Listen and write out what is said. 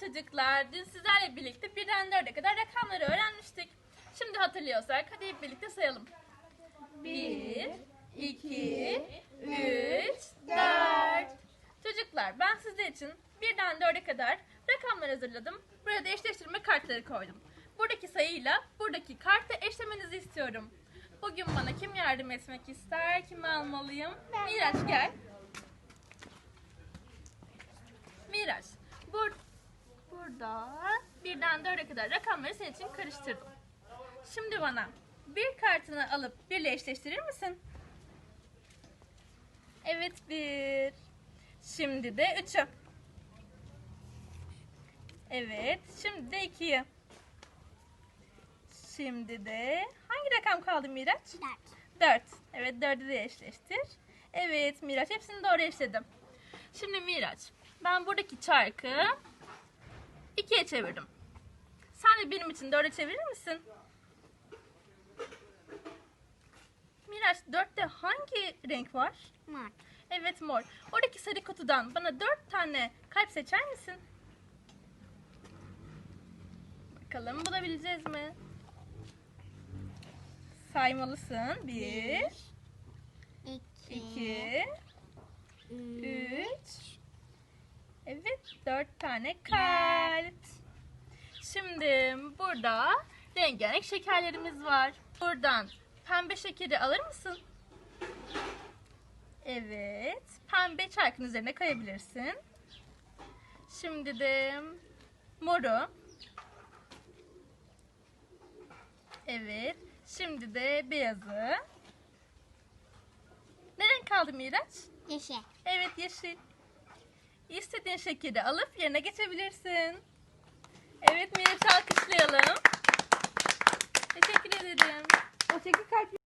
çocuklar. Dün sizlerle birlikte birden dörde kadar rakamları öğrenmiştik. Şimdi hatırlıyorsak hadi hep birlikte sayalım. Bir, iki, üç, dört. Çocuklar ben sizler için birden dörde kadar rakamlar hazırladım. Buraya da eşleştirme kartları koydum. Buradaki sayıyla buradaki kartı eşlemenizi istiyorum. Bugün bana kim yardım etmek ister? Kimi almalıyım? Miraç gel. Miraç, bur burada birden dörde kadar rakamları senin için karıştırdım. Şimdi bana bir kartını alıp birle eşleştirir misin? Evet bir. Şimdi de üçü. Evet. Şimdi de ikiyi. Şimdi de hangi rakam kaldı Miraç? Dört. 4. Evet 4'ü de eşleştir. Evet Miraç hepsini doğru eşledim. Şimdi Miraç ben buradaki çarkı 2'ye çevirdim. Sen de benim için 4'e çevirir misin? Miraç 4'te hangi renk var? Mor. Evet mor. Oradaki sarı kutudan bana 4 tane kalp seçer misin? Bakalım bulabileceğiz mi? Saymalısın. 1, İki. 2, Üç. 3. 4 tane kalp. Şimdi burada rengarenk şekerlerimiz var. Buradan pembe şekeri alır mısın? Evet, pembe çarkın üzerine koyabilirsin. Şimdi de moru. Evet, şimdi de beyazı. Ne renk kaldı Miraç? Yeşil. Evet yeşil istediğin şekilde alıp yerine geçebilirsin. Evet Miraç alkışlıyor.